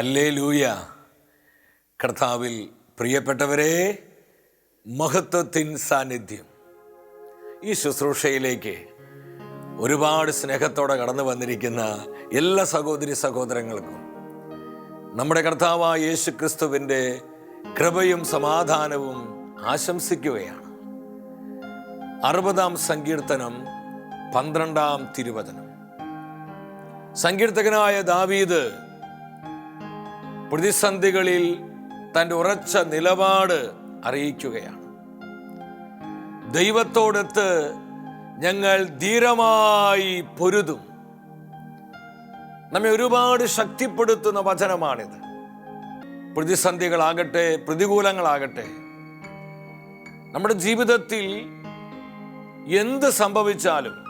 ഹല്ലേ ലൂയ കർത്താവിൽ പ്രിയപ്പെട്ടവരെ മഹത്വത്തിൻ സാന്നിധ്യം. ഈ ശുശ്രൂഷയിലേക്ക് ഒരുപാട് സ്നേഹത്തോടെ കടന്നു വന്നിരിക്കുന്ന എല്ലാ സഹോദരി സഹോദരങ്ങൾക്കും നമ്മുടെ കർത്താവായ യേശു ക്രിസ്തുവിന്റെ കൃപയും സമാധാനവും ആശംസിക്കുകയാണ്. അറുപതാം സങ്കീർത്തനം പന്ത്രണ്ടാം തിരുവചനം. സങ്കീർത്തകനായ ദാവീദ് പ്രതിസന്ധികളിൽ തന്റെ ഉറച്ച നിലപാട് അറിയിക്കുകയാണ്. ദൈവത്തോടൊത്ത് ഞങ്ങൾ ധീരമായി പൊരുതും. നമ്മെ ഒരുപാട് ശക്തിപ്പെടുത്തുന്ന വചനമാണിത്. പ്രതിസന്ധികളാകട്ടെ പ്രതികൂലങ്ങളാകട്ടെ നമ്മുടെ ജീവിതത്തിൽ എന്ത് സംഭവിച്ചാലും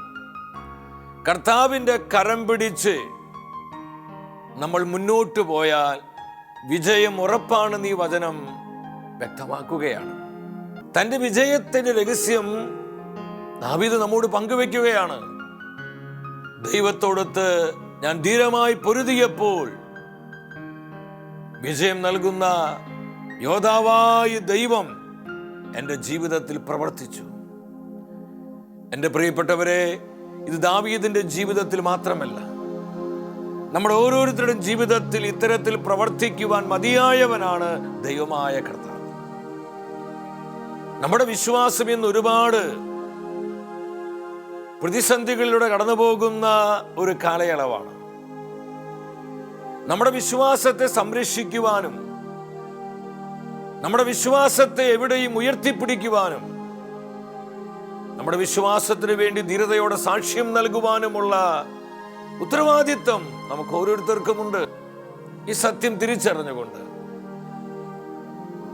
കർത്താവിന്റെ കരം പിടിച്ച് നമ്മൾ മുന്നോട്ട് പോയാൽ വിജയം ഉറപ്പാണ് നീ വചനം വ്യക്തമാക്കുകയാണ്. തന്റെ വിജയത്തിന്റെ രഹസ്യം നാവിത് നമ്മോട് പങ്കുവെക്കുകയാണ്. ദൈവത്തോടൊത്ത് ഞാൻ ധീരമായി പൊരുതിയപ്പോൾ വിജയം നൽകുന്ന യോദ്ധാവായ ദൈവം എന്റെ ജീവിതത്തിൽ പ്രവർത്തിച്ചു. എന്റെ പ്രിയപ്പെട്ടവരെ ഇത് ദാവീദിന്റെ ജീവിതത്തിൽ മാത്രമല്ല. നമ്മുടെ ഓരോരുത്തരുടെയും ജീവിതത്തിൽ ഇത്തരത്തിൽ പ്രവർത്തിക്കുവാൻ മതിയായവനാണ് ദൈവമായ കർത്താവ്. നമ്മുടെ വിശ്വാസം ഇന്ന് ഒരുപാട് പ്രതിസന്ധികളിലൂടെ കടന്നു പോകുന്ന ഒരു കാലയളവാണ്. നമ്മുടെ വിശ്വാസത്തെ സംരക്ഷിക്കുവാനും നമ്മുടെ വിശ്വാസത്തെ എവിടെയും ഉയർത്തിപ്പിടിക്കുവാനും നമ്മുടെ വിശ്വാസത്തിന് വേണ്ടി ധീരതയോടെ സാക്ഷ്യം നൽകുവാനുമുള്ള ഉത്തരവാദിത്വം നമുക്ക് ഓരോരുത്തർക്കുമുണ്ട് ഈ സത്യം തിരിച്ചറിഞ്ഞുകൊണ്ട്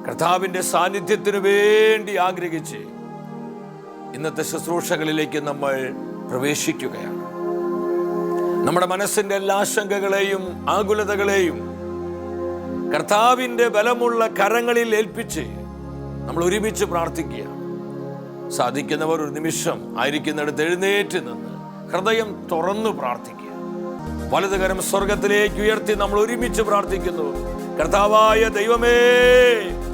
കർത്താവിന്റെ സാന്നിധ്യത്തിനു വേണ്ടി ആഗ്രഹിച്ച് ഇന്നത്തെ ശുശ്രൂഷകളിലേക്ക് നമ്മൾ പ്രവേശിക്കുകയാണ്. നമ്മുടെ മനസ്സിന്റെ എല്ലാ ആശങ്കകളെയും ആകുലതകളെയും കർത്താവിന്റെ ബലമുള്ള കരങ്ങളിൽ ഏൽപ്പിച്ച് നമ്മൾ ഒരുമിച്ച് പ്രാർത്ഥിക്കുക സാധിക്കുന്നവർ ഒരു നിമിഷം ആയിരിക്കുന്നിടത്ത് എഴുന്നേറ്റ് നിന്ന് ഹൃദയം തുറന്നു പ്രാർത്ഥിക്കുക. വലതുകരം സ്വർഗത്തിലേക്ക് ഉയർത്തി നമ്മൾ ഒരുമിച്ച് പ്രാർത്ഥിക്കുന്നു. കർത്താവായ ദൈവമേ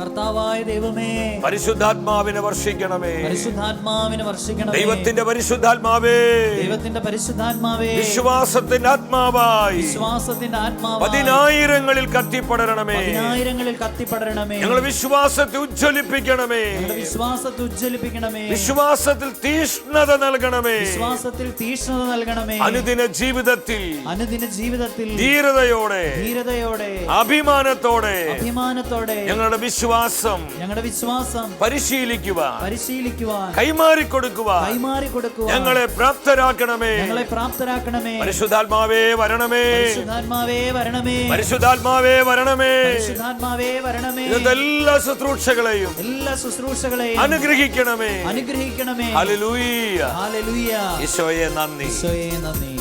കർത്താവായ ദൈവമേ പരിശുദ്ധാത്മാവിനെ വർഷിക്കണമേ. പരിശുദ്ധാത്മാവിനെ വർഷിക്കണമേ. ദൈവത്തിന്റെ പരിശുദ്ധാത്മാവേ ദൈവത്തിന്റെ പരിശുദ്ധാത്മാവേ വിശ്വാസത്തിന്റെ ആത്മാവായി. വിശ്വാസത്തിന്റെ ആത്മാവ് പതിനായിരങ്ങളിൽ കത്തിപ്പടരണമേ. പതിനായിരങ്ങളിൽ കത്തിപ്പടരണമേ. ഞങ്ങൾ വിശ്വാസത്തെ ഉജ്ജ്വലിപ്പിക്കണമേ. വിശ്വാസത്തെ ഉജ്ജ്വലിപ്പിക്കണമേ. വിശ്വാസത്തിൽ തീഷ്ണത നൽകണമേ. വിശ്വാസത്തിൽ തീഷ്ണത നൽകണമേ. അനുദിന ജീവിതത്തിൽ അനുദിന ജീവിതത്തിൽ ധീരതയോടെ ധീരതയോടെ അഭിമാനത്തോടെ അഭിമാനത്തോടെ ഞങ്ങളുടെ വിശ്വാസം ഞങ്ങളുടെ വിശ്വാസം പരിശീലിക്കുവാൻ പരിശീലിക്കുവാൻ കൈമാറി കൊടുക്കുവാൻ കൈമാറി കൊടുക്കുവാൻ. ഞങ്ങളെ പ്രാപ്തരാക്കണമേ. ഞങ്ങളെ പ്രാപ്തരാക്കണമേ. പരിശുദ്ധാത്മാവേ വരണമേ. പരിശുദ്ധാത്മാവേ വരണമേ. പരിശുദ്ധാത്മാവേ വരണമേ. പരിശുദ്ധാത്മാവേ വരണമേ. ഇതെല്ലാ ശുശ്രൂഷകളെയും എല്ലാ ശുശ്രൂഷകളെയും അനുഗ്രഹിക്കണമേ. അനുഗ്രഹിക്കണമേ. ഹല്ലേലൂയ. ഹല്ലേലൂയ. ഈശോയെ നന്ദി. ഈശോയെ നന്ദി.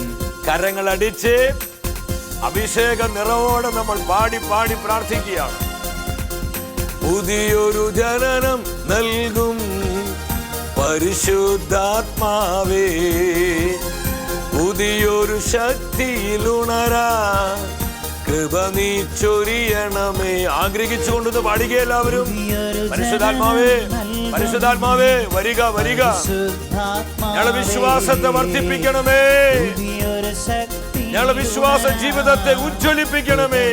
കരങ്ങൾ അടിച്ച് അഭിഷേക നിറവോടെ നമ്മൾ പാടി പാടി പ്രാർത്ഥിക്കുകയാണ്. പുതിയൊരു ജനനം നൽകും പരിശുദ്ധാത്മാവേ. പുതിയൊരു ശക്തിയിലുണരാ കൃപ നീ ചൊരിയണമേ. ആഗ്രഹിച്ചുകൊണ്ട് പാടുക എല്ലാവരും. പരിശുദ്ധാത്മാവേ പരിശുദ്ധാത്മാവേ വരിക വരിക. ഞങ്ങളുടെ വിശ്വാസത്തെ വർദ്ധിപ്പിക്കണമേ. ഞങ്ങളുടെ വിശ്വാസ ജീവിതത്തെ ഉജ്ജ്വലിപ്പിക്കണമേ.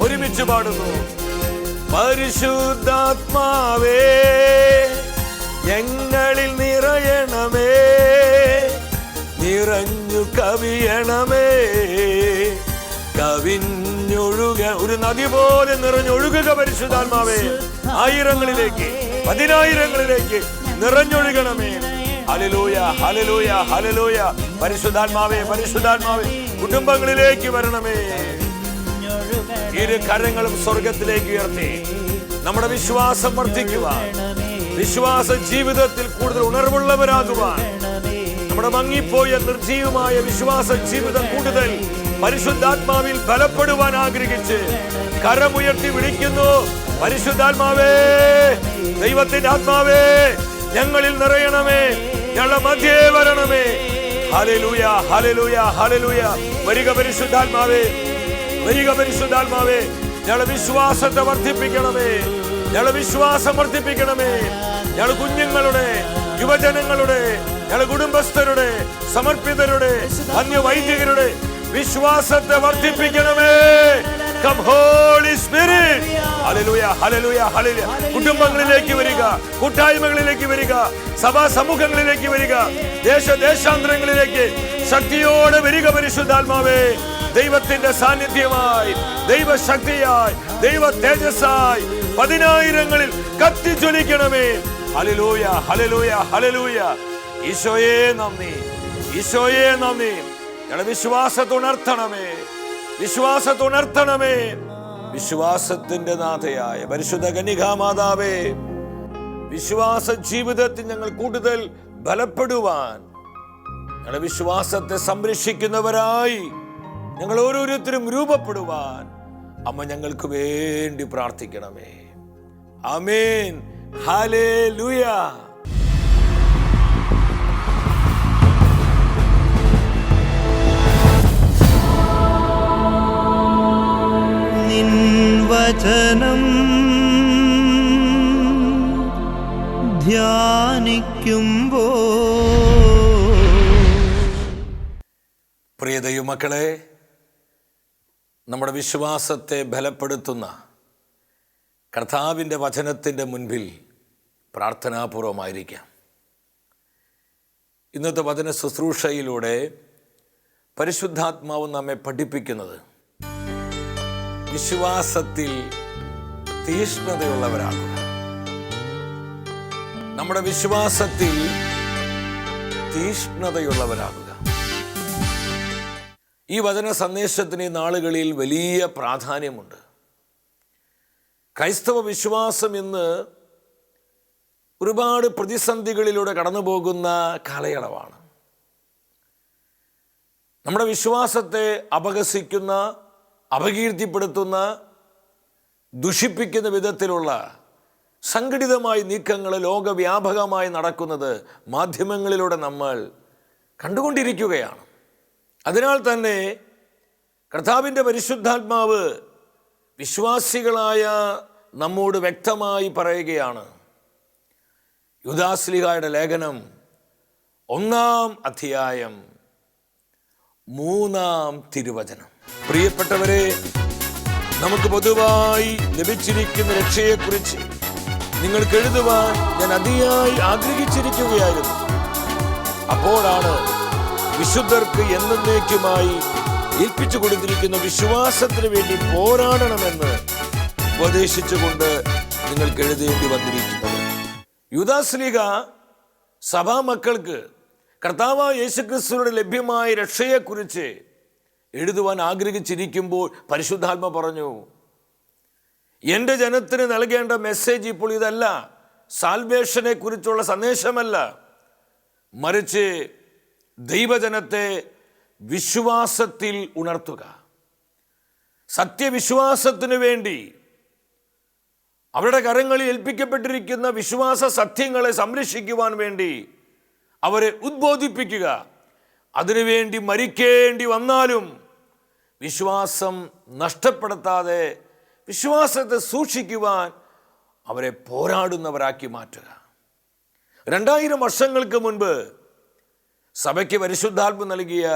ഒരുമിച്ച് പാടുന്നു. പരിശുദ്ധാത്മാവേ ഞങ്ങളിൽ നിറയണമേ നിറഞ്ഞു കവിയണമേ. കവിഞ്ഞൊഴുക ഒരു നദി പോലെ നിറഞ്ഞൊഴുകുക പരിശുദ്ധാത്മാവേ. ആയിരങ്ങളിലേക്ക് പതിനായിരങ്ങളിലേക്ക് നിറഞ്ഞൊഴുകണമേ. ഹലലൂയ ഹലലൂയ ഹലലൂയ പരിശുദ്ധാത്മാവേ പരിശുദ്ധാത്മാവേ കുടുംബങ്ങളിലേക്ക് വരണമേ. ഇരു കരങ്ങളും സ്വർഗത്തിലേക്ക് ഉയർത്തി. നമ്മുടെ വിശ്വാസം വർദ്ധിക്കുവാൻ വിശ്വാസ ജീവിതത്തിൽ കൂടുതൽ ഉണർവുള്ളവരാകുവാൻ നമ്മുടെ മങ്ങിപ്പോയ നിർജീവമായ വിശ്വാസ ജീവിതം കൂടുതൽ പരിശുദ്ധാത്മാവിൽ ബലപ്പെടുവാൻ ആഗ്രഹിച്ച് കരമുയർത്തി വിളിക്കുന്നു. പരിശുദ്ധാത്മാവേ ദൈവത്തിന്റെ ആത്മാവേ ഞങ്ങളിൽ നിറയണമേ ഞങ്ങളുടെ മധ്യേ വരണമേ. ഹലലൂയ ഹലലൂയ ഹലലൂയ വരിക പരിശുദ്ധാത്മാവേ. വരിക പരിശുദ്ധാത്മാവേ ഞങ്ങളുടെ വിശ്വാസത്തെ വർദ്ധിപ്പിക്കണമേ ഞങ്ങൾ വിശ്വാസം വർദ്ധിപ്പിക്കണമേ. ഞങ്ങൾ കുഞ്ഞുങ്ങളുടെ യുവജനങ്ങളുടെ ഞങ്ങളുടെ കുടുംബസ്ഥരുടെ സമർപ്പിതരുടെ അന്യ വൈദികരുടെ വിശ്വാസത്തെ വർദ്ധിപ്പിക്കണമേ. Come spirit. കുടുംബങ്ങളിലേക്ക് വരിക കൂട്ടായ്മകളിലേക്ക് വരിക സഭാ സമൂഹങ്ങളിലേക്ക് വരിക ദേശദേശാന്തരങ്ങളിലേക്ക് ശക്തിയോടെ വരിക പരിശുദ്ധാത്മാവേ. ദൈവത്തിന്റെ സാന്നിധ്യമായി ദൈവശക്തിയായി ദൈവ തേജസ്സായി പതിനായിരങ്ങളിൽ കത്തിജ്വലിക്കണമേ ഹലലൂയ ഹലലൂയ ഹലലൂയ ഈശോയെ നന്ദി ഈശോയെ നന്ദി. ഞങ്ങളുടെ വിശ്വാസത്തുണർത്തണമേ വിശ്വാസത്തുണർത്തണമേ വിശ്വാസത്തിന്റെ നാഥയായ പരിശുദ്ധ കന്യകാമാതാവേ വിശ്വാസ ജീവിതത്തിൽ ഞങ്ങൾ കൂടുതൽ ബലപ്പെടുവാൻ ഞങ്ങളുടെ വിശ്വാസത്തെ സംരക്ഷിക്കുന്നവരായി ഞങ്ങൾ ഓരോരുത്തരും രൂപപ്പെടുവാൻ. അമ്മ ഞങ്ങൾക്ക് വേണ്ടി പ്രാർത്ഥിക്കണമേ. അമേൻ ഹാലേ നിൻ വചനം ധ്യാനിക്കുമ്പോ പ്രിയ ദൈവമക്കളെ നമ്മുടെ വിശ്വാസത്തെ ബലപ്പെടുത്തുന്ന കർത്താവിന്റെ വചനത്തിന്റെ മുൻപിൽ പ്രാർത്ഥനാപൂർവമായിരിക്കാം. ഇന്നത്തെ വചന ശുശ്രൂഷയിലൂടെ പരിശുദ്ധാത്മാവ് നമ്മെ പഠിപ്പിക്കുന്നത് വിശ്വാസത്തിൽ തീഷ്ണതയുള്ളവരാകുക. നമ്മുടെ വിശ്വാസത്തിൽ തീഷ്ണതയുള്ളവരാകുക. ഈ വചന സന്ദേശത്തിന് ഈ നാളുകളിൽ വലിയ പ്രാധാന്യമുണ്ട്. ക്രൈസ്തവ വിശ്വാസം ഇന്ന് ഒരുപാട് പ്രതിസന്ധികളിലൂടെ കടന്നു പോകുന്ന കാലയളവാണ്. നമ്മുടെ വിശ്വാസത്തെ അപഹസിക്കുന്ന അപകീർത്തിപ്പെടുത്തുന്ന ദുഷിപ്പിക്കുന്ന വിധത്തിലുള്ള സംഘടിതമായ നീക്കങ്ങൾ ലോകവ്യാപകമായി നടക്കുന്നത് മാധ്യമങ്ങളിലൂടെ നമ്മൾ കണ്ടുകൊണ്ടിരിക്കുകയാണ്. അതിനാൽ തന്നെ കർത്താവിന്റെ പരിശുദ്ധാത്മാവ് വിശ്വാസികളായ നമ്മോട് വ്യക്തമായി പറയുകയാണ്. യുദാസ്ലിഹായുടെ ലേഖനം ഒന്നാം അധ്യായം മൂന്നാം തിരുവചനം. പ്രിയപ്പെട്ടവരെ നമുക്ക് പൊതുവായി ലഭിച്ചിരിക്കുന്ന രക്ഷയെക്കുറിച്ച് നിങ്ങൾക്ക് എഴുതുവാൻ ഞാൻ അതിയായി ആഗ്രഹിച്ചിരിക്കുകയായിരുന്നു. അപ്പോഴാണ് വിശുദ്ധർക്ക് എന്നേക്കുമായി ഏൽപ്പിച്ചു കൊടുത്തിരിക്കുന്ന വിശ്വാസത്തിന് വേണ്ടി പോരാടണമെന്ന് ഉപദേശിച്ചുകൊണ്ട് നിങ്ങൾക്ക് എഴുതേണ്ടി വന്നിരിക്കുന്നത്. യുദാസ്ലിക സഭാമക്കൾക്ക് കർത്താവ് യേശുക്രിസ്തുവിനോട് ലഭ്യമായ രക്ഷയെക്കുറിച്ച് എഴുതുവാൻ ആഗ്രഹിച്ചിരിക്കുമ്പോൾ പരിശുദ്ധാത്മ പറഞ്ഞു എന്റെ ജനത്തിന് നൽകേണ്ട മെസ്സേജ് ഇപ്പോൾ ഇതല്ല. സാൽവേഷനെ കുറിച്ചുള്ള സന്ദേശമല്ല. മറിച്ച് ദൈവജനത്തെ വിശ്വാസത്തിൽ ഉണർത്തുക. സത്യവിശ്വാസത്തിനു വേണ്ടി അവരുടെ കരങ്ങളിൽ ഏൽപ്പിക്കപ്പെട്ടിരിക്കുന്ന വിശ്വാസ സത്യങ്ങളെ സംരക്ഷിക്കുവാൻ വേണ്ടി അവരെ ഉദ്ബോധിപ്പിക്കുക. അതിനുവേണ്ടി മരിക്കേണ്ടി വന്നാലും വിശ്വാസം നഷ്ടപ്പെടുത്താതെ വിശ്വാസത്തെ സൂക്ഷിക്കുവാൻ അവരെ പോരാടുന്നവരാക്കി മാറ്റുക. രണ്ടായിരം വർഷങ്ങൾക്ക് മുൻപ് സഭയ്ക്ക് പരിശുദ്ധാത്മ നൽകിയ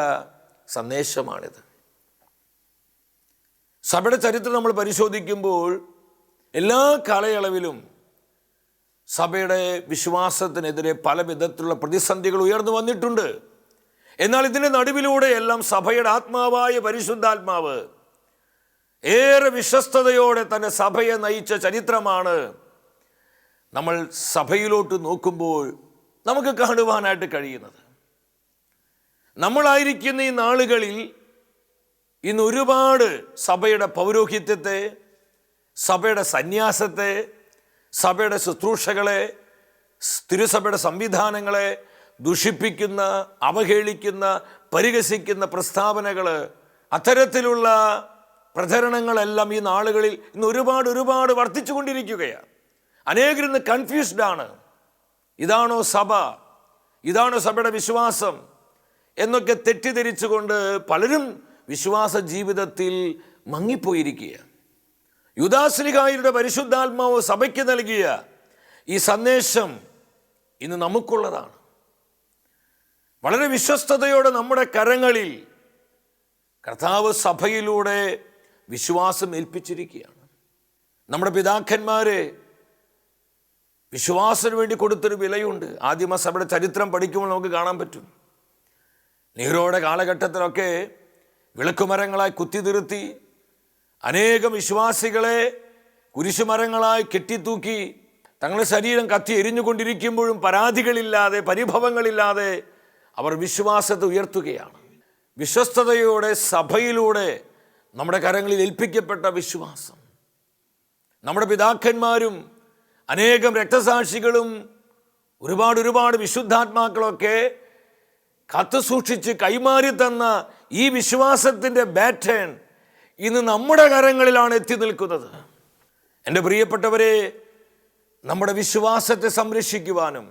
സന്ദേശമാണിത്. സഭയുടെ ചരിത്രം നമ്മൾ പരിശോധിക്കുമ്പോൾ എല്ലാ കാലയളവിലും സഭയുടെ വിശ്വാസത്തിനെതിരെ പല വിധത്തിലുള്ള പ്രതിസന്ധികൾ ഉയർന്നു വന്നിട്ടുണ്ട്. എന്നാൽ ഇതിന്റെ നടുവിലൂടെ എല്ലാം സഭയുടെ ആത്മാവായ പരിശുദ്ധാത്മാവ് ഏറെ വിശ്വസ്തയോടെ തന്നെ സഭയെ നയിച്ച ചരിത്രമാണ്. നമ്മൾ സഭയിലോട്ട് നോക്കുമ്പോൾ നമുക്ക് കാണുവാനായിട്ട് കഴിയുന്നത്. നമ്മളായിരിക്കുന്ന ഈ നാളുകളിൽ ഇന്ന് ഒരുപാട് സഭയുടെ പൗരോഹിത്യത്തെ സഭയുടെ സന്യാസത്തെ സഭയുടെ ശുശ്രൂഷകളെ തിരുസഭയുടെ സംവിധാനങ്ങളെ ദുഷിപ്പിക്കുന്ന അവഹേളിക്കുന്ന പരിഹസിക്കുന്ന പ്രസ്താവനകൾ അത്തരത്തിലുള്ള പ്രചരണങ്ങളെല്ലാം ഈ നാളുകളിൽ ഇന്ന് ഒരുപാട് ഒരുപാട് വർദ്ധിച്ചു കൊണ്ടിരിക്കുകയാണ് അനേകരിന്ന് കൺഫ്യൂസ്ഡ് ആണ്. ഇതാണോ സഭ? ഇതാണോ സഭയുടെ വിശ്വാസം? എന്നൊക്കെ തെറ്റിദ്ധരിച്ചുകൊണ്ട് പലരും വിശ്വാസ ജീവിതത്തിൽ മങ്ങിപ്പോയിരിക്കുകയാണ്. യുദാശ്ലിഹായുടെ പരിശുദ്ധാത്മാവ് സഭയ്ക്ക് നൽകിയ ഈ സന്ദേശം ഇന്ന് നമുക്കുള്ളതാണ്. വളരെ വിശ്വസ്തയോടെ നമ്മുടെ കരങ്ങളിൽ കർത്താവ് സഭയിലൂടെ വിശ്വാസം ഏൽപ്പിച്ചിരിക്കുകയാണ്. നമ്മുടെ പിതാക്കന്മാരെ വിശ്വാസത്തിന് വേണ്ടി കൊടുത്തൊരു വിലയുണ്ട്. ആദ്യമ സഭയുടെ ചരിത്രം പഠിക്കുമ്പോൾ നമുക്ക് കാണാൻ പറ്റും. നെഹ്റുയുടെ കാലഘട്ടത്തിലൊക്കെ വിളക്കുമരങ്ങളായി കുത്തിതിരുത്തി അനേകം വിശ്വാസികളെ കുരിശുമരങ്ങളായി കെട്ടിത്തൂക്കി തങ്ങളുടെ ശരീരം കത്തി എരിഞ്ഞുകൊണ്ടിരിക്കുമ്പോഴും പരാതികളില്ലാതെ പരിഭവങ്ങളില്ലാതെ അവർ വിശ്വാസത്തെ ഉയർത്തുകയാണ്. വിശ്വസ്തതയോടെ സഭയിലൂടെ നമ്മുടെ കരങ്ങളിൽ ഏൽപ്പിക്കപ്പെട്ട വിശ്വാസം. നമ്മുടെ പിതാക്കന്മാരും അനേകം രക്തസാക്ഷികളും ഒരുപാട് ഒരുപാട് വിശുദ്ധാത്മാക്കളൊക്കെ കത്ത് സൂക്ഷിച്ച് കൈമാറി തന്ന ഈ വിശ്വാസത്തിന്റെ ബാറ്റേൺ ഇന്ന് നമ്മുടെ കരങ്ങളിലാണ് എത്തി നിൽക്കുന്നത്. എന്റെ പ്രിയപ്പെട്ടവരെ നമ്മുടെ വിശ്വാസത്തെ സംരക്ഷിക്കുവാനും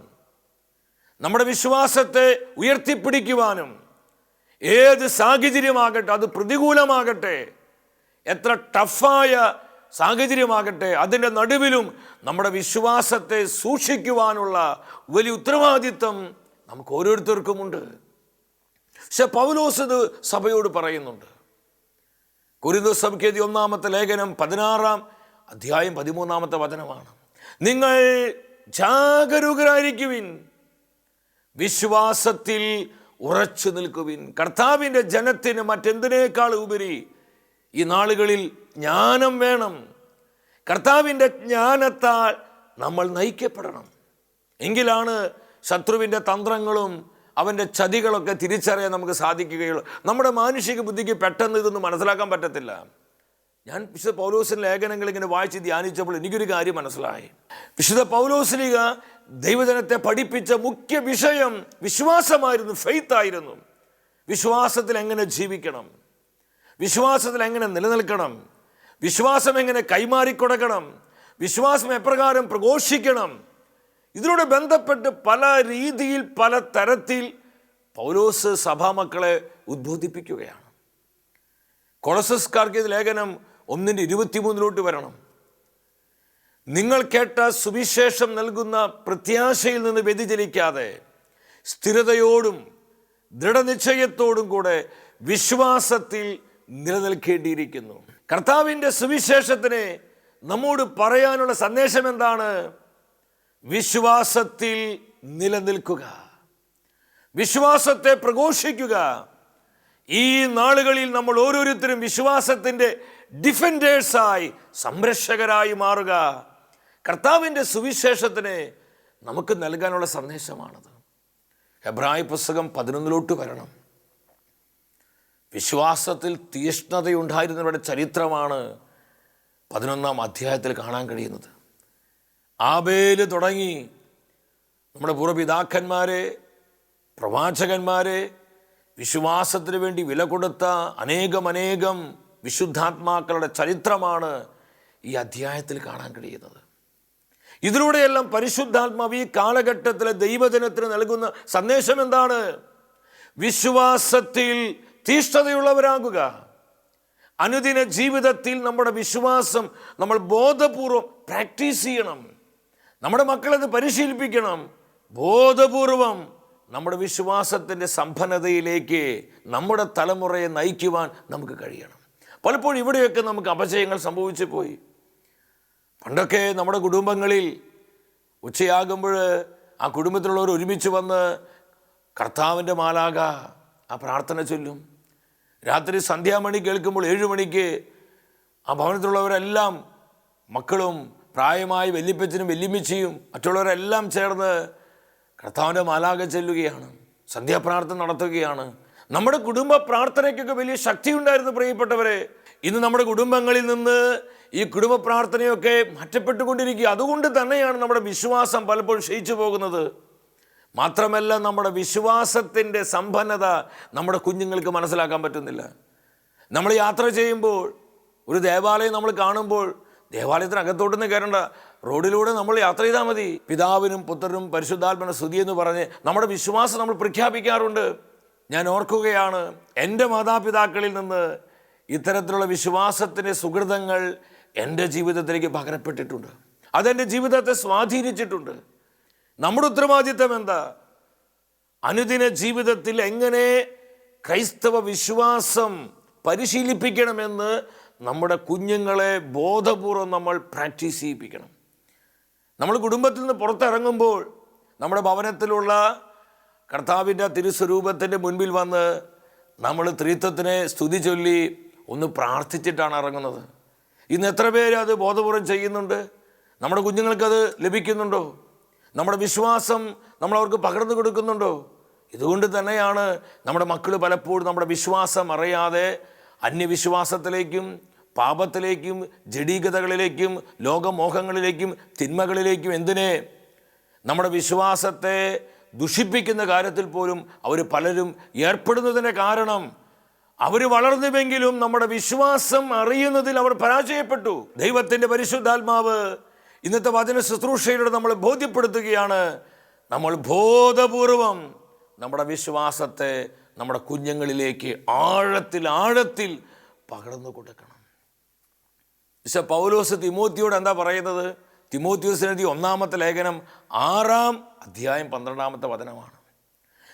നമ്മുടെ വിശ്വാസത്തെ ഉയർത്തിപ്പിടിക്കുവാനും ഏത് സാഹചര്യമാകട്ടെ അത് പ്രതികൂലമാകട്ടെ എത്ര ടഫായ സാഹചര്യമാകട്ടെ അതിന്റെ നടുവിലും നമ്മുടെ വിശ്വാസത്തെ സൂക്ഷിക്കുവാനുള്ള വലിയ ഉത്തരവാദിത്വം നമുക്ക് ഓരോരുത്തർക്കുമുണ്ട്. പക്ഷെ പൗലോസ് ഇത് സഭയോട് പറയുന്നുണ്ട്. കുരുന്നു സഭയ്ക്കെതി ഒന്നാമത്തെ ലേഖനം പതിനാറാം അധ്യായം പതിമൂന്നാമത്തെ വചനമാണ്. നിങ്ങൾ ജാഗരൂകരായിരിക്കുവിൻ വിശ്വാസത്തിൽ ഉറച്ചു നിൽക്കുവിൻ. കർത്താവിന്റെ ജനത്തിന് മറ്റെന്തിനേക്കാൾ ഉപരി ഈ നാളുകളിൽ ജ്ഞാനം വേണം. കർത്താവിന്റെ ജ്ഞാനത്താൽ നമ്മൾ നയിക്കപ്പെടണം. എങ്കിലാണ് ശത്രുവിന്റെ തന്ത്രങ്ങളും അവന്റെ ചതികളൊക്കെ തിരിച്ചറിയാൻ നമുക്ക് സാധിക്കുകയുള്ളൂ. നമ്മുടെ മാനുഷിക ബുദ്ധിക്ക് പെട്ടെന്ന് ഇതൊന്നും മനസ്സിലാക്കാൻ പറ്റത്തില്ല. ഞാൻ വിശുദ്ധ പൗലോസിന്റെ ലേഖനങ്ങൾ ഇങ്ങനെ വായിച്ച് ധ്യാനിച്ചപ്പോൾ എനിക്കൊരു കാര്യം മനസ്സിലായി. വിശുദ്ധ പൗലോസ്ലിക ദൈവജനത്തെ പഠിപ്പിച്ച മുഖ്യ വിഷയം വിശ്വാസമായിരുന്നു ഫെയ്ത്ത് ആയിരുന്നു വിശ്വാസത്തിൽ എങ്ങനെ ജീവിക്കണം? വിശ്വാസത്തിൽ എങ്ങനെ നിലനിൽക്കണം? വിശ്വാസം എങ്ങനെ കൈമാറിക്കൊടുക്കണം? വിശ്വാസം എപ്രകാരം പ്രഘോഷിക്കണം? ഇതിനോട് ബന്ധപ്പെട്ട് പല രീതിയിൽ പല തരത്തിൽ പൗലോസ് സഭാമക്കളെ ഉദ്ബോധിപ്പിക്കുകയാണ്. കൊളസസ്കാർക്ക് ഇത് ലേഖനം ഒന്നിന്റെ ഇരുപത്തിമൂന്നിലോട്ട് വരണം. നിങ്ങൾ കേട്ട സുവിശേഷം നൽകുന്ന പ്രത്യാശയിൽ നിന്ന് വ്യതിചലിക്കാതെ സ്ഥിരതയോടും ദൃഢനിശ്ചയത്തോടും കൂടെ വിശ്വാസത്തിൽ നിലനിൽക്കേണ്ടിയിരിക്കുന്നു. കർത്താവിന്റെ സുവിശേഷത്തിന് നമ്മോട് പറയാനുള്ള സന്ദേശം എന്താണ് വിശ്വാസത്തിൽ നിലനിൽക്കുക. വിശ്വാസത്തെ പ്രഘോഷിക്കുക. ഈ നാളുകളിൽ നമ്മൾ ഓരോരുത്തരും വിശ്വാസത്തിന്റെ ഡിഫൻഡേഴ്സായി സംരക്ഷകരായി മാറുക. കർത്താവിന്റെ സുവിശേഷത്തിന് നമുക്ക് നൽകാനുള്ള സന്ദേശമാണത്. ഹെബ്രായ പുസ്തകം പതിനൊന്നിലോട്ട് വരണം. വിശ്വാസത്തിൽ തീഷ്ണതയുണ്ടായിരുന്നവരുടെ ചരിത്രമാണ് പതിനൊന്നാം അധ്യായത്തിൽ കാണാൻ കഴിയുന്നത്. ആബേൽ തുടങ്ങി. നമ്മുടെ പൂർവപിതാക്കന്മാരെ പ്രവാചകന്മാരെ വിശ്വാസത്തിന് വേണ്ടി വില കൊടുത്ത അനേകം അനേകം വിശുദ്ധാത്മാക്കളുടെ ചരിത്രമാണ് ഈ അധ്യായത്തിൽ കാണാൻ കഴിയുന്നത്. ഇതിലൂടെയെല്ലാം പരിശുദ്ധാത്മാവ് ഈ കാലഘട്ടത്തിലെ ദൈവജനത്തിന് നൽകുന്ന സന്ദേശം എന്താണ്? വിശ്വാസത്തിൽ തീഷ്ണതയുള്ളവരാകുക. അനുദിന ജീവിതത്തിൽ നമ്മുടെ വിശ്വാസം നമ്മൾ ബോധപൂർവം പ്രാക്ടീസ് ചെയ്യണം. നമ്മുടെ മക്കളത് പരിശീലിപ്പിക്കണം. ബോധപൂർവം നമ്മുടെ വിശ്വാസത്തിന്റെ സമ്പന്നതയിലേക്ക് നമ്മുടെ തലമുറയെ നയിക്കുവാൻ നമുക്ക് കഴിയണം. പലപ്പോഴും ഇവിടെയൊക്കെ നമുക്ക് അപജയങ്ങൾ സംഭവിച്ചു പോയി. പണ്ടൊക്കെ നമ്മുടെ കുടുംബങ്ങളിൽ ഉച്ചയാകുമ്പോൾ ആ കുടുംബത്തിലുള്ളവർ ഒരുമിച്ച് വന്ന് കർത്താവിന്റെ മാലാക ആ പ്രാർത്ഥന ചൊല്ലും. രാത്രി സന്ധ്യാമണി കേൾക്കുമ്പോൾ ഏഴുമണിക്ക് ആ ഭവനത്തിലുള്ളവരെല്ലാം മക്കളും പ്രായമായി വല്യപ്പച്ചനും വല്യമ്മച്ചിയും മറ്റുള്ളവരെല്ലാം ചേർന്ന് കർത്താവിന്റെ മാലാക ചെല്ലുകയാണ്. സന്ധ്യാപ്രാർത്ഥന നടത്തുകയാണ്. നമ്മുടെ കുടുംബ പ്രാർത്ഥനയ്ക്കൊക്കെ വലിയ ശക്തി ഉണ്ടായിരുന്നു പ്രിയപ്പെട്ടവരെ. ഇന്ന് നമ്മുടെ കുടുംബങ്ങളിൽ നിന്ന് ഈ കുടുംബ പ്രാർത്ഥനയൊക്കെ മാറ്റപ്പെട്ടുകൊണ്ടിരിക്കുക. അതുകൊണ്ട് തന്നെയാണ് നമ്മുടെ വിശ്വാസം പലപ്പോഴും ക്ഷയിച്ചു പോകുന്നത്. മാത്രമല്ല നമ്മുടെ വിശ്വാസത്തിന്റെ സമ്പന്നത നമ്മുടെ കുഞ്ഞുങ്ങൾക്ക് മനസ്സിലാക്കാൻ പറ്റുന്നില്ല. നമ്മൾ യാത്ര ചെയ്യുമ്പോൾ ഒരു ദേവാലയം നമ്മൾ കാണുമ്പോൾ ദേവാലയത്തിനകത്തോട്ടൊന്നും കയറേണ്ട. റോഡിലൂടെ നമ്മൾ യാത്ര ചെയ്താൽ മതി. പിതാവിനും പുത്രനും പരിശുദ്ധാത്മന സ്തുതി എന്ന് പറഞ്ഞ് നമ്മുടെ വിശ്വാസം നമ്മൾ പ്രഖ്യാപിക്കാറുണ്ട്. ഞാൻ ഓർക്കുകയാണ് എന്റെ മാതാപിതാക്കളിൽ നിന്ന് ഇത്തരത്തിലുള്ള വിശ്വാസത്തിന്റെ സുഹൃതങ്ങൾ എന്റെ ജീവിതത്തിലേക്ക് പകരപ്പെട്ടിട്ടുണ്ട്. അതെന്റെ ജീവിതത്തെ സ്വാധീനിച്ചിട്ടുണ്ട്. നമ്മുടെ ഉത്തരവാദിത്തം എന്താ? അനുദിന ജീവിതത്തിൽ എങ്ങനെ ക്രൈസ്തവ വിശ്വാസം പരിശീലിപ്പിക്കണമെന്ന് നമ്മുടെ കുഞ്ഞുങ്ങളെ ബോധപൂർവം നമ്മൾ പ്രാക്ടീസ് ചെയ്യിപ്പിക്കണം. നമ്മൾ കുടുംബത്തിൽ നിന്ന് പുറത്തിറങ്ങുമ്പോൾ നമ്മുടെ ഭവനത്തിലുള്ള കർത്താവിന്റെ തിരുസ്വരൂപത്തിന്റെ മുൻപിൽ വന്ന് നമ്മൾ ത്രിത്വത്തിനെ സ്തുതി ചൊല്ലി ഒന്ന് പ്രാർത്ഥിച്ചിട്ടാണ് ഇറങ്ങുന്നത്. ഇന്ന് എത്ര പേര് അത് ബോധപൂർവം ചെയ്യുന്നുണ്ട്? നമ്മുടെ കുഞ്ഞുങ്ങൾക്കത് ലഭിക്കുന്നുണ്ടോ? നമ്മുടെ വിശ്വാസം നമ്മൾ അവർക്ക് പകർന്നു കൊടുക്കുന്നുണ്ടോ? ഇതുകൊണ്ട് തന്നെയാണ് നമ്മുടെ മക്കൾ പലപ്പോഴും നമ്മുടെ വിശ്വാസം അറിയാതെ അന്യവിശ്വാസത്തിലേക്കും പാപത്തിലേക്കും ജഡീകതകളിലേക്കും ലോകമോഹങ്ങളിലേക്കും തിന്മകളിലേക്കും എന്തിനെ? നമ്മുടെ വിശ്വാസത്തെ ദുഷിപ്പിക്കുന്ന കാര്യത്തിൽ പോലും അവർ പലരും ഏർപ്പെടുന്നതിന്റെ കാരണം അവർ വളർന്നുവെങ്കിലും നമ്മുടെ വിശ്വാസം അറിയുന്നതിൽ അവർ പരാജയപ്പെട്ടു. ദൈവത്തിന്റെ പരിശുദ്ധാത്മാവ് ഇന്നത്തെ വചന ശുശ്രൂഷയിലൂടെ നമ്മൾ ബോധ്യപ്പെടുത്തുകയാണ്. നമ്മൾ ബോധപൂർവം നമ്മുടെ വിശ്വാസത്തെ നമ്മുടെ കുഞ്ഞുങ്ങളിലേക്ക് ആഴത്തിൽ ആഴത്തിൽ പകർന്നു കൊടുക്കണം വിശ പൗലോസ് തിമോത്തിയോട് എന്താ പറയുന്നത്? തിമോത്യോസിനെഴുതി ഒന്നാമത്തെ ലേഖനം ആറാം അധ്യായം പന്ത്രണ്ടാമത്തെ വചനമാണ്.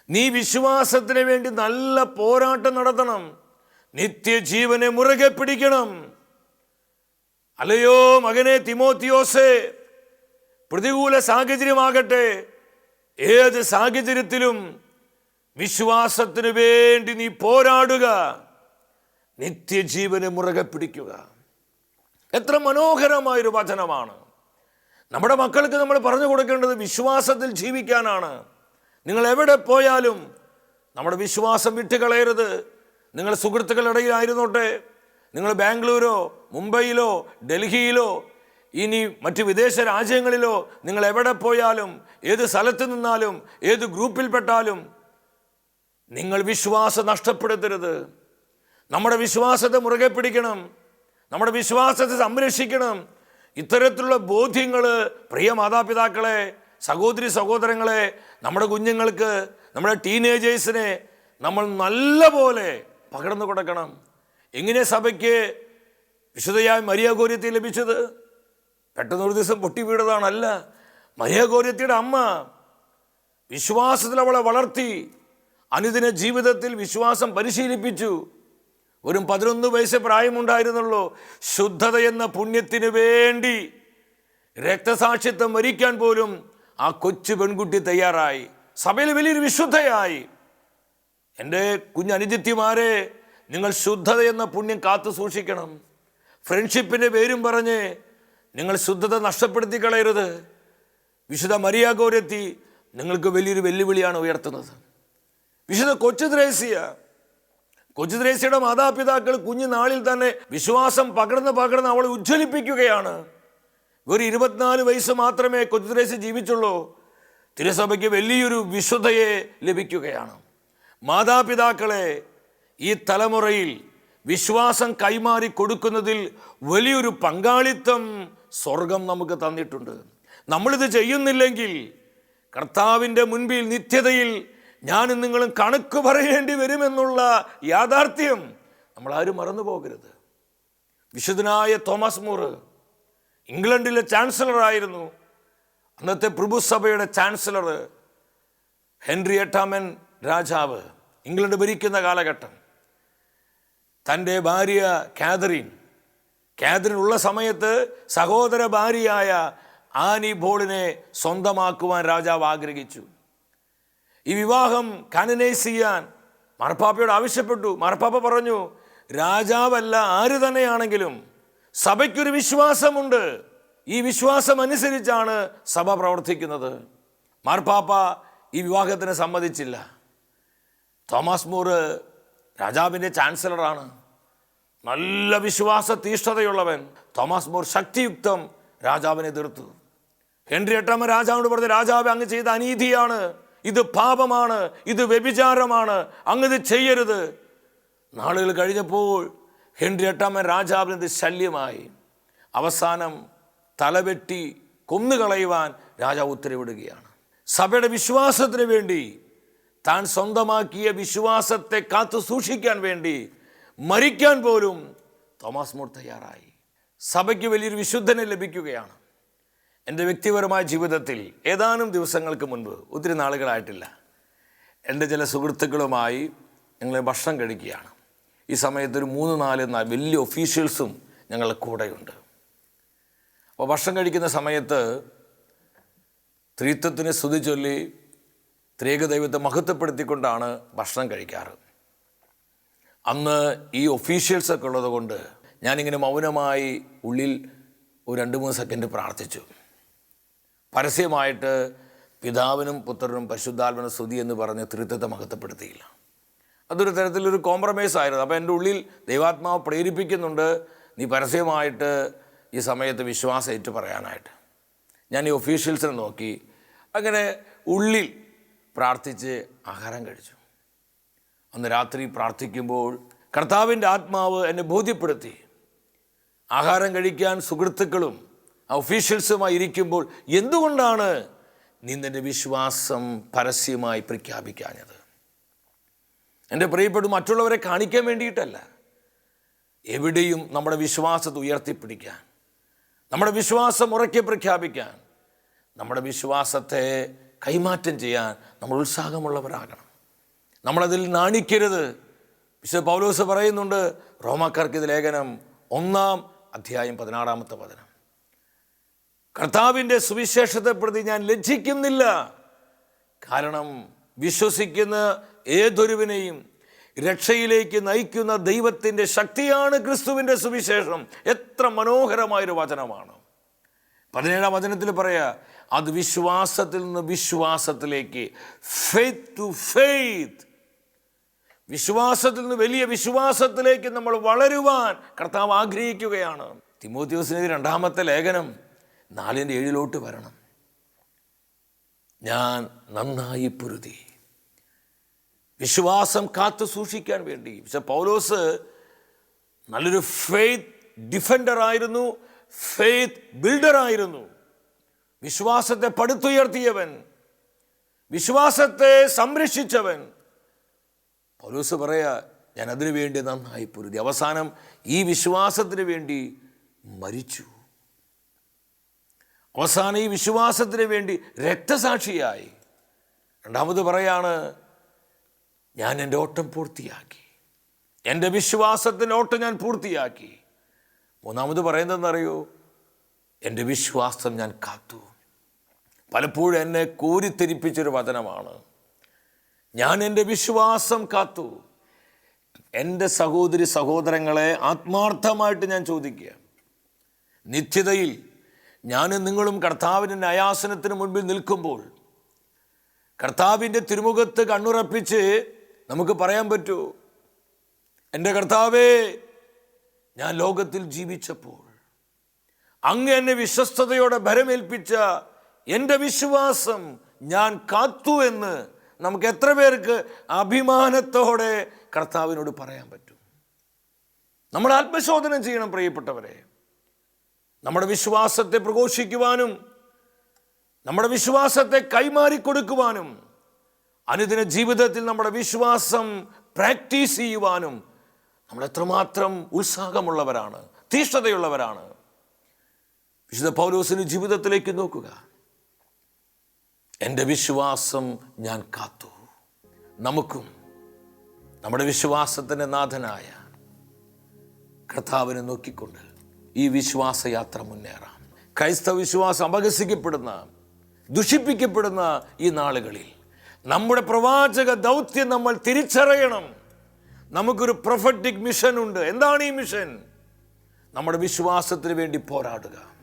നീ വിശ്വാസത്തിന് വേണ്ടി നല്ല പോരാട്ടം നടത്തണം. നിത്യജീവനെ മുറുകെ പിടിക്കണം. അലയോ മകനെ തിമോത്തിയോസേ പ്രതികൂല സാഹചര്യമാകട്ടെ. ഏത് സാഹചര്യത്തിലും വിശ്വാസത്തിനു വേണ്ടി നീ പോരാടുക. നിത്യജീവനെ മുറുകെ പിടിക്കുക. എത്ര മനോഹരമായൊരു വചനമാണ്. നമ്മുടെ മക്കൾക്ക് നമ്മൾ പറഞ്ഞു കൊടുക്കേണ്ടത് വിശ്വാസത്തിൽ ജീവിക്കാനാണ്. നിങ്ങൾ എവിടെ പോയാലും നമ്മുടെ വിശ്വാസം വിട്ടുകളയരുത് നിങ്ങൾ സുഹൃത്തുക്കളുടെ ഇടയിലായിരുന്നോട്ടെ നിങ്ങൾ ബാംഗ്ലൂരോ മുംബൈയിലോ ഡൽഹിയിലോ ഇനി മറ്റ് വിദേശ രാജ്യങ്ങളിലോ നിങ്ങൾ എവിടെ പോയാലും ഏത് സ്ഥലത്ത് നിന്നാലും ഏത് ഗ്രൂപ്പിൽപ്പെട്ടാലും നിങ്ങൾ വിശ്വാസം നഷ്ടപ്പെടുത്തരുത്. നമ്മുടെ വിശ്വാസത്തെ മുറുകെ പിടിക്കണം. നമ്മുടെ വിശ്വാസത്തെ സംരക്ഷിക്കണം. ഇത്തരത്തിലുള്ള ബോധ്യങ്ങൾ പ്രിയ മാതാപിതാക്കളെ സഹോദരി സഹോദരങ്ങളെ നമ്മുടെ കുഞ്ഞുങ്ങൾക്ക് നമ്മുടെ ടീനേജേഴ്സിനെ നമ്മൾ നല്ല പോലെ പകർന്നു കൊടുക്കണം. എങ്ങനെ സഭയ്ക്ക് വിശുദ്ധയായ മരിയാഗോര്യത്തെ ലഭിച്ചത്? പെട്ടെന്ന് ഒരു ദിവസം പൊട്ടി വീണതാണല്ല. മരിയാഗോര്യത്തിയുടെ അമ്മ വിശ്വാസത്തിൽ അവളെ വളർത്തി അനുദിന ജീവിതത്തിൽ വിശ്വാസം പരിശീലിപ്പിച്ചു. ഒരു പതിനൊന്ന് വയസ്സ് പ്രായമുണ്ടായിരുന്നുള്ളൂ. ശുദ്ധത എന്ന പുണ്യത്തിന് വേണ്ടി രക്തസാക്ഷിത്വം വരിക്കാൻ പോലും ആ കൊച്ചു പെൺകുട്ടി തയ്യാറായി. സഭയിൽ വലിയൊരു വിശുദ്ധയായി. എന്റെ കുഞ്ഞനുജിത്യമാരെ നിങ്ങൾ ശുദ്ധത എന്ന പുണ്യം കാത്തു സൂക്ഷിക്കണം. ഫ്രണ്ട്ഷിപ്പിന്റെ പേരും പറഞ്ഞ് നിങ്ങൾ ശുദ്ധത നഷ്ടപ്പെടുത്തി കളയരുത്. വിശുദ്ധ മരിയാഗോരെത്തി നിങ്ങൾക്ക് വലിയൊരു വെല്ലുവിളിയാണ് ഉയർത്തുന്നത്. വിശുദ്ധ കൊച്ചു ത്രേസ്യ കൊച്ചു ത്രേസ്യയുടെ മാതാപിതാക്കൾ കുഞ്ഞു നാളിൽ തന്നെ വിശ്വാസം പകർന്ന് പകർന്ന് അവളെ ഉജ്ജ്വലിപ്പിക്കുകയാണ്. ഒരു ഇരുപത്തിനാല് വയസ്സ് മാത്രമേ കൊച്ചു ത്രേസ്യ ജീവിച്ചുള്ളൂ. തിരുസഭയ്ക്ക് വലിയൊരു വിശുദ്ധയെ ലഭിക്കുകയാണ്. മാതാപിതാക്കളെ ഈ തലമുറയിൽ വിശ്വാസം കൈമാറി കൊടുക്കുന്നതിൽ വലിയൊരു പങ്കാളിത്തം സ്വർഗം നമുക്ക് തന്നിട്ടുണ്ട്. നമ്മളിത് ചെയ്യുന്നില്ലെങ്കിൽ കർത്താവിന്റെ മുൻപിൽ നിത്യതയിൽ ഞാനും നിങ്ങളും കണക്ക് പറയേണ്ടി വരുമെന്നുള്ള യാഥാർത്ഥ്യം നമ്മൾ ആരും മറന്നു പോകരുത്. വിശുദ്ധനായ തോമസ് മൂർ ഇംഗ്ലണ്ടിലെ ചാൻസലറായിരുന്നു അന്നത്തെ പ്രഭുസഭയുടെ ചാൻസലർ ഹെൻറി എട്ടാമൻ രാജാവ് ഇംഗ്ലണ്ട് ഭരിക്കുന്ന കാലഘട്ടം. തന്റെ ഭാര്യ കാതറിൻ കാതറിൻ ഉള്ള സമയത്ത് സഹോദര ഭാര്യയായ ആനി ബോളിനെ സ്വന്തമാക്കുവാൻ രാജാവ് ആഗ്രഹിച്ചു. ഈ വിവാഹം കാനനൈസ് ചെയ്യാൻ മാർപ്പാപ്പയോട് ആവശ്യപ്പെട്ടു. മാർപ്പാപ്പ പറഞ്ഞു രാജാവല്ല ആര് തന്നെയാണെങ്കിലും സഭയ്ക്കൊരു വിശ്വാസമുണ്ട്. ഈ വിശ്വാസം അനുസരിച്ചാണ് സഭ പ്രവർത്തിക്കുന്നത്. മാർപ്പാപ്പ ഈ വിവാഹത്തിന് സമ്മതിച്ചില്ല. തോമസ് മൂർ രാജാവിന്റെ ചാൻസലറാണ്. നല്ല വിശ്വാസ തീഷ്ണതയുള്ളവൻ തോമസ് മൂർ ശക്തിയുക്തം രാജാവിനെ എതിർത്തു. ഹെൻറി എട്ടാമൻ രാജാവിനോട് പറഞ്ഞു രാജാവ് അങ്ങ് ചെയ്ത അനീതിയാണ്. ഇത് പാപമാണ് ഇത് വ്യഭിചാരമാണ് അങ്ങ് ഇത് ചെയ്യരുത്. നാളുകൾ കഴിഞ്ഞപ്പോൾ ഹെൻറി എട്ടാമൻ രാജാവിന് ഇത് ശല്യമായി. അവസാനം തലവെട്ടി കൊന്നുകളയുവാൻ രാജാവ് ഉത്തരവിടുകയാണ്. സഭയുടെ വിശ്വാസത്തിന് വേണ്ടി താൻ സ്വന്തമാക്കിയ വിശ്വാസത്തെ കാത്തു സൂക്ഷിക്കാൻ വേണ്ടി മരിക്കാൻ പോലും തോമസ് മോർ തയ്യാറായി. സഭയ്ക്ക് വലിയൊരു വിശുദ്ധനെ ലഭിക്കുകയാണ്. എന്റെ വ്യക്തിപരമായ ജീവിതത്തിൽ ഏതാനും ദിവസങ്ങൾക്ക് മുൻപ് ഒത്തിരി നാളുകളായിട്ടില്ല. എന്റെ ചില സുഹൃത്തുക്കളുമായി ഞങ്ങൾ ഭക്ഷണം കഴിക്കുകയാണ്. ഈ സമയത്ത് ഒരു മൂന്ന് നാല് വലിയ ഒഫീഷ്യൽസും ഞങ്ങളുടെ കൂടെയുണ്ട്. അപ്പോൾ ഭക്ഷണം കഴിക്കുന്ന സമയത്ത് ത്രിത്വത്തിനെ സ്തുതി ചൊല്ലി ത്രിയേക ദൈവത്തെ മഹത്വപ്പെടുത്തിക്കൊണ്ടാണ് ഭക്ഷണം കഴിക്കാറ്. അന്ന് ഈ ഒഫീഷ്യൽസൊക്കെ ഉള്ളത് കൊണ്ട് ഞാനിങ്ങനെ മൗനമായി ഉള്ളിൽ ഒരു രണ്ട് മൂന്ന് സെക്കൻഡ് പ്രാർത്ഥിച്ചു. പരസ്യമായിട്ട് പിതാവിനും പുത്രനും പരിശുദ്ധാത്മന സ്തുതി എന്ന് പറഞ്ഞ് തൃത്വത്തെ മഹത്വപ്പെടുത്തിയില്ല. അതൊരു തരത്തിലൊരു കോംപ്രമൈസ് ആയിരുന്നു. അപ്പോൾ എന്റെ ഉള്ളിൽ ദൈവാത്മാവ് പ്രേരിപ്പിക്കുന്നുണ്ട്. നീ പരസ്യമായിട്ട് ഈ സമയത്ത് വിശ്വാസം ഏറ്റു പറയാനായിട്ട്. ഞാൻ ഈ ഒഫീഷ്യൽസിനെ നോക്കി. അങ്ങനെ ഉള്ളിൽ പ്രാർത്ഥിച്ച് ആഹാരം കഴിച്ചു. അന്ന് രാത്രി പ്രാർത്ഥിക്കുമ്പോൾ കർത്താവിന്റെ ആത്മാവ് എന്നെ ബോധ്യപ്പെടുത്തി. ആഹാരം കഴിക്കാൻ സുഹൃത്തുക്കളും ഒഫീഷ്യൽസുമായി ഇരിക്കുമ്പോൾ എന്തുകൊണ്ടാണ് നീ നിന്റെ വിശ്വാസം പരസ്യമായി പ്രഖ്യാപിക്കാഞ്ഞത്? എന്റെ പ്രിയപ്പെട്ടു മറ്റുള്ളവരെ കാണിക്കാൻ വേണ്ടിയിട്ടല്ല. എവിടെയും നമ്മുടെ വിശ്വാസത്തെ ഉയർത്തിപ്പിടിക്കാൻ നമ്മുടെ വിശ്വാസം ഉറക്കെ പ്രഖ്യാപിക്കാൻ നമ്മുടെ വിശ്വാസത്തെ കൈമാറ്റം ചെയ്യാൻ നമ്മൾ ഉത്സാഹമുള്ളവരാകണം. നമ്മളതിൽ നാണിക്കരുത്. വിശുദ്ധ പൗലോസ് പറയുന്നുണ്ട് റോമാക്കാർക്ക് ഇത് ലേഖനം ഒന്നാം അധ്യായം പതിനാറാമത്തെ വചനം. കർത്താവിന്റെ സുവിശേഷത്തെ പ്രതി ഞാൻ ലജ്ജിക്കുന്നില്ല. കാരണം വിശ്വസിക്കുന്ന ഏതൊരുവിനെയും രക്ഷയിലേക്ക് നയിക്കുന്ന ദൈവത്തിന്റെ ശക്തിയാണ് ക്രിസ്തുവിന്റെ സുവിശേഷം. എത്ര മനോഹരമായൊരു വചനമാണ്. പതിനേഴാം വചനത്തിൽ പറയാ അത് വിശ്വാസത്തിൽ നിന്ന് വിശ്വാസത്തിലേക്ക് ഫെയ്ത്ത് ടു ഫെയ്ത്ത് വിശ്വാസത്തിൽ നിന്ന് വലിയ വിശ്വാസത്തിലേക്ക് നമ്മൾ വളരുവാൻ കർത്താവ് ആഗ്രഹിക്കുകയാണ്. തിമോത്യോസിന് രണ്ടാമത്തെ ലേഖനം നാലിന്റെ ഏഴിലോട്ട് വരണം. ഞാൻ നന്നായി പൊരുതി. വിശ്വാസം കാത്തു സൂക്ഷിക്കാൻ വേണ്ടി. പക്ഷെ പൗലോസ് നല്ലൊരു ഫെയ്ത്ത് ഡിഫൻഡർ ആയിരുന്നു ഫെയ്ത്ത് ബിൽഡർ ആയിരുന്നു. വിശ്വാസത്തെ പടുത്തുയർത്തിയവൻ വിശ്വാസത്തെ സംരക്ഷിച്ചവൻ. പൗലോസ് പറയാ ഞാൻ അതിനു വേണ്ടി നന്നായി പൊരുതി. അവസാനം ഈ വിശ്വാസത്തിന് വേണ്ടി മരിച്ചു. അവസാനം ഈ വിശ്വാസത്തിന് വേണ്ടി രക്തസാക്ഷിയായി. രണ്ടാമത് പറയാണ് ഞാൻ എന്റെ ഓട്ടം പൂർത്തിയാക്കി. എന്റെ വിശ്വാസത്തിന്റെ ഓട്ടം ഞാൻ പൂർത്തിയാക്കി. മൂന്നാമത് പറയുന്നതെന്നറിയോ? എന്റെ വിശ്വാസം ഞാൻ കാത്തു. പലപ്പോഴും എന്നെ കോരിത്തെരിപ്പിച്ചൊരു വചനമാണ്. ഞാൻ എന്റെ വിശ്വാസം കാത്തു. എന്റെ സഹോദരി സഹോദരങ്ങളെ ആത്മാർത്ഥമായിട്ട് ഞാൻ ചോദിക്കുക. നിത്യതയിൽ ഞാനും നിങ്ങളും കർത്താവിന്റെ നയാസനത്തിന് മുൻപിൽ നിൽക്കുമ്പോൾ കർത്താവിന്റെ തിരുമുഖത്ത് കണ്ണുറപ്പിച്ച് നമുക്ക് പറയാൻ പറ്റൂ എന്റെ കർത്താവേ ഞാൻ ലോകത്തിൽ ജീവിച്ചപ്പോൾ അങ്ങ് എന്നെ വിശ്വസ്തയോടെ ഭരമേൽപ്പിച്ച എന്റെ വിശ്വാസം ഞാൻ കാത്തു എന്ന് നമുക്ക് എത്ര പേർക്ക് അഭിമാനത്തോടെ കർത്താവിനോട് പറയാൻ പറ്റും? നമ്മൾ ആത്മശോധനം ചെയ്യണം പ്രിയപ്പെട്ടവരെ. നമ്മുടെ വിശ്വാസത്തെ പ്രഘോഷിക്കുവാനും നമ്മുടെ വിശ്വാസത്തെ കൈമാറിക്കൊടുക്കുവാനും അനുദിന ജീവിതത്തിൽ നമ്മുടെ വിശ്വാസം പ്രാക്ടീസ് ചെയ്യുവാനും നമ്മൾ എത്രമാത്രം ഉത്സാഹമുള്ളവരാണ് തീഷ്ണതയുള്ളവരാണ്. വിശുദ്ധ പൗലോസിന് ജീവിതത്തിലേക്ക് നോക്കുക. എന്റെ വിശ്വാസം ഞാൻ കാത്തു. നമുക്കും നമ്മുടെ വിശ്വാസത്തിന്റെ നാഥനായ കർത്താവിനെ നോക്കിക്കൊണ്ട് ഈ വിശ്വാസയാത്ര മുന്നേറാം. ക്രൈസ്തവ വിശ്വാസം അപഹസിക്കപ്പെടുന്ന ദുഷിപ്പിക്കപ്പെടുന്ന ഈ നാളുകളിൽ നമ്മുടെ പ്രവാചക ദൗത്യം നമ്മൾ തിരിച്ചറിയണം. നമുക്കൊരു പ്രൊഫറ്റിക് മിഷൻ ഉണ്ട്. എന്താണ് ഈ മിഷൻ? നമ്മുടെ വിശ്വാസത്തിന് വേണ്ടി പോരാടുക.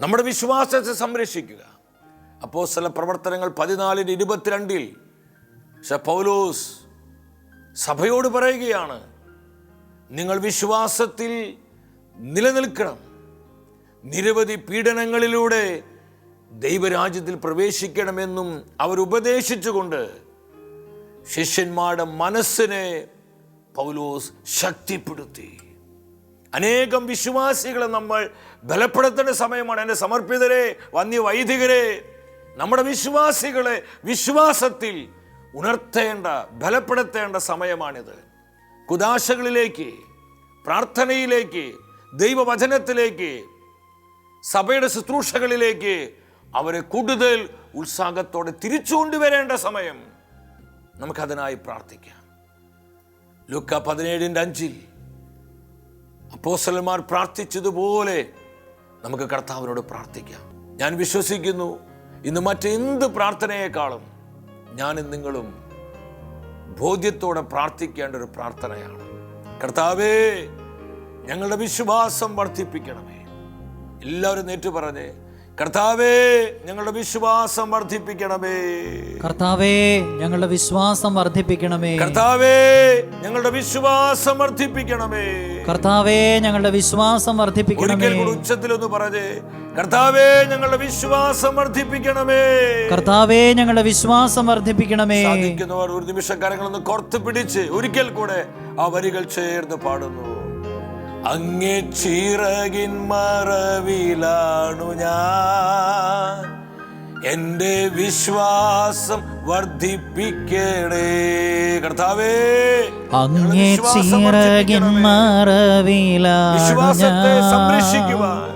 നമ്മുടെ വിശ്വാസത്തെ സംരക്ഷിക്കുക. അപ്പോൾ ചില പ്രവർത്തനങ്ങൾ പതിനാലിന് ഇരുപത്തിരണ്ടിൽ പൗലോസ് സഭയോട് പറയുകയാണ് നിങ്ങൾ വിശ്വാസത്തിൽ നിലനിൽക്കണം. നിരവധി പീഡനങ്ങളിലൂടെ ദൈവരാജ്യത്തിൽ പ്രവേശിക്കണമെന്നും അവർ ഉപദേശിച്ചുകൊണ്ട് ശിഷ്യന്മാരുടെ മനസ്സിനെ പൗലോസ് ശക്തിപ്പെടുത്തി. അനേകം വിശ്വാസികളെ നമ്മൾ ബലപ്പെടുത്തേണ്ട സമയമാണ്. എന്റെ സമർപ്പിതരെ വന്യ വൈദികരെ നമ്മുടെ വിശ്വാസികളെ വിശ്വാസത്തിൽ ഉണർത്തേണ്ട ബലപ്പെടുത്തേണ്ട സമയമാണിത്. കുദാശകളിലേക്ക് പ്രാർത്ഥനയിലേക്ക് ദൈവവചനത്തിലേക്ക് സഭയുടെ ശുശ്രൂഷകളിലേക്ക് അവരെ കൂടുതൽ ഉത്സാഹത്തോടെ തിരിച്ചു കൊണ്ടുവരേണ്ട സമയം നമുക്കതിനായി പ്രാർത്ഥിക്കാം. ലുക്ക പതിനേഴിന്റെ അഞ്ചിൽ അപ്പോസലന്മാർ പ്രാർത്ഥിച്ചതുപോലെ നമുക്ക് കർത്താവിനോട് പ്രാർത്ഥിക്കാം. ഞാൻ വിശ്വസിക്കുന്നു ഇന്ന് മറ്റെന്ത് പ്രാർത്ഥനയെക്കാളും ഞാനും നിങ്ങളും ബോധ്യത്തോടെ പ്രാർത്ഥിക്കേണ്ട ഒരു പ്രാർത്ഥനയാണ്. കർത്താവേ ഞങ്ങളുടെ വിശ്വാസം വർദ്ധിപ്പിക്കണമേ. എല്ലാവരും നേറ്റു പറഞ്ഞേ കർത്താവേ ഞങ്ങളുടെ വിശ്വാസം വർദ്ധിപ്പിക്കണമേ. കർത്താവേ ഞങ്ങളുടെ വിശ്വാസം വർദ്ധിപ്പിക്കണമേ. കർത്താവേ ഞങ്ങളുടെ വിശ്വാസം വർദ്ധിപ്പിക്കണമേ. കർത്താവേ ഞങ്ങളുടെ വിശ്വാസം വർദ്ധിപ്പിക്കണമേ. ഒരിക്കൽ ഒന്ന് പറഞ്ഞേ കർത്താവേ ഞങ്ങളുടെ വിശ്വാസം വർദ്ധിപ്പിക്കണമേ. കർത്താവേ ഞങ്ങളുടെ വിശ്വാസം വർദ്ധിപ്പിക്കണമേ. സാധിക്കുന്നവർ ഒരു നിമിഷം കരങ്ങളൊന്ന് കോർത്ത് പിടിച്ച് ഒരിക്കൽ കൂടെ ആ വരികൾ ചേർന്ന് പാടുന്നു. അങ്ങേ ചിറകിൻ മറവിലാണു ഞാൻ. എന്റെ വിശ്വാസം വർദ്ധിപ്പിക്കണേ. കർത്താവേ അങ്ങേ ചിറകിൻ. വിശ്വാസത്തെ ഞാൻ.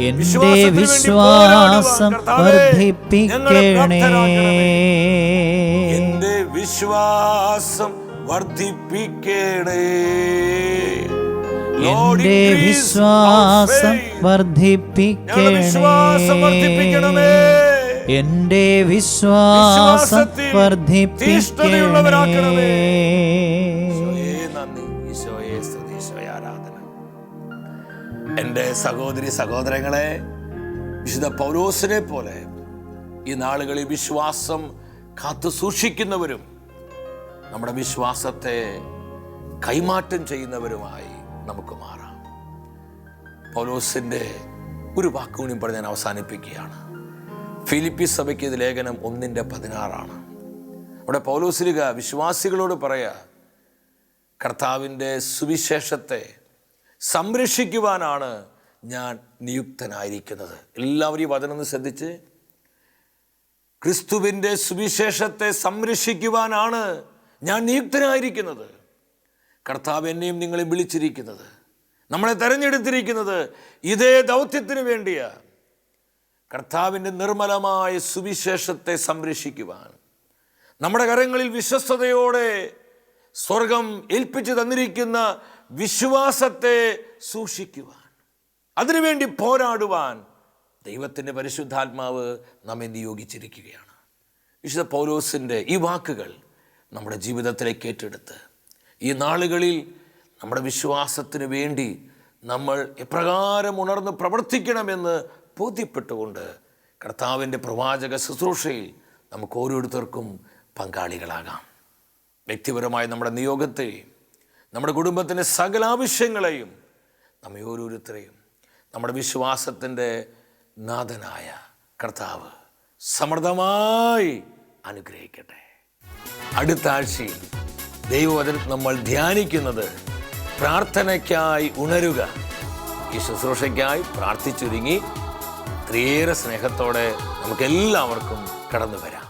എന്റെ വിശ്വാസം വർദ്ധിപ്പിക്കണേ. എന്റെ വിശ്വാസം വർദ്ധിപ്പിക്കണേ. എന്റെ വിശ്വാസം വർദ്ധിപ്പിക്കണമേ. വർദ്ധിപ്പിക്കണേ എന്റെ വിശ്വാസം വർദ്ധിപ്പിക്കണമേ. എന്റെ സഹോദരി സഹോദരങ്ങളെ വിശുദ്ധ പൗരോസിനെ പോലെ ഈ നാളുകളിൽ വിശ്വാസം കാത്തു സൂക്ഷിക്കുന്നവരും നമ്മുടെ വിശ്വാസത്തെ കൈമാറ്റം ചെയ്യുന്നവരുമായി നമുക്ക് മാറാം. പൗലോസിന്റെ ഒരു വാക്കുകൂടി പറഞ്ഞ് ഞാൻ അവസാനിപ്പിക്കുകയാണ്. ഫിലിപ്പി സഭയ്ക്ക് ഇത് ലേഖനം ഒന്നിന്റെ പതിനാറാണ്. അവിടെ പൗലോസിലുക വിശ്വാസികളോട് പറയാ കർത്താവിന്റെ സുവിശേഷത്തെ സംരക്ഷിക്കുവാനാണ് ഞാൻ നിയുക്തനായിരിക്കുന്നത്. എല്ലാവരും ഈ വചനം ശ്രദ്ധിച്ച്. ക്രിസ്തുവിന്റെ സുവിശേഷത്തെ സംരക്ഷിക്കുവാനാണ് ഞാൻ നിയുക്തനായിരിക്കുന്നത്. കർത്താവ് എന്നെയും നിങ്ങളെ വിളിച്ചിരിക്കുന്നത് നമ്മളെ തെരഞ്ഞെടുത്തിരിക്കുന്നത് ഇതേ ദൗത്യത്തിന് വേണ്ടിയാണ് കർത്താവിന്റെ നിർമ്മലമായ സുവിശേഷത്തെ സംരക്ഷിക്കുവാൻ നമ്മുടെ കരങ്ങളിൽ വിശ്വസ്തയോടെ സ്വർഗം ഏൽപ്പിച്ചു തന്നിരിക്കുന്ന വിശ്വാസത്തെ സൂക്ഷിക്കുവാൻ അതിനുവേണ്ടി പോരാടുവാൻ ദൈവത്തിന്റെ പരിശുദ്ധാത്മാവ് നമ്മെ നിയോഗിച്ചിരിക്കുകയാണ്. വിശുദ്ധ പൗലോസിന്റെ ഈ വാക്കുകൾ നമ്മുടെ ജീവിതത്തിലേക്ക് ഏറ്റെടുത്ത് ഈ നാളുകളിൽ നമ്മുടെ വിശ്വാസത്തിന് വേണ്ടി നമ്മൾ എപ്രകാരം ഉണർന്ന് പ്രവർത്തിക്കണമെന്ന് ബോധ്യപ്പെട്ടുകൊണ്ട് കർത്താവിന്റെ പ്രവാചക ശുശ്രൂഷയിൽ നമുക്ക് ഓരോരുത്തർക്കും പങ്കാളികളാകാം. വ്യക്തിപരമായ നമ്മുടെ നിയോഗത്തെയും നമ്മുടെ കുടുംബത്തിന്റെ സകല ആവശ്യങ്ങളെയും നമ്മെ ഓരോരുത്തരെയും നമ്മുടെ വിശ്വാസത്തിന്റെ നാഥനായ കർത്താവ് സമൃദ്ധമായി അനുഗ്രഹിക്കട്ടെ. അടുത്ത ആഴ്ചയിൽ ദൈവവചനം നമ്മൾ ധ്യാനിക്കുന്നത് പ്രാർത്ഥനയ്ക്കായി ഉണരുക. ഈ ശുശ്രൂഷയ്ക്കായി പ്രാർത്ഥിച്ചൊരുങ്ങി ഏറെ സ്നേഹത്തോടെ നമുക്കെല്ലാവർക്കും കടന്നു വരാം.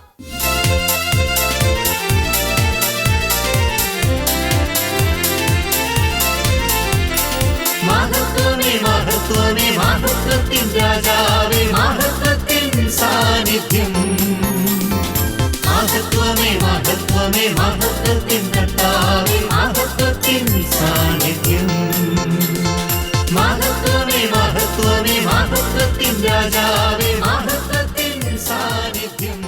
മഹത്വത്തിൻ രാജാവേ മഹത്വത്തിൻ സാന്നിധ്യം. മഹത്വമേ മഹത്വമേ മഹത്വത്തിൻ കർത്താവേ മഹത്വത്തിൻ സാന്നിധ്യം മഹത്വമേ മഹത്വമേ മഹത്വത്തിൻ രാജാവേ മഹത്വത്തിൻ സാന്നിധ്യം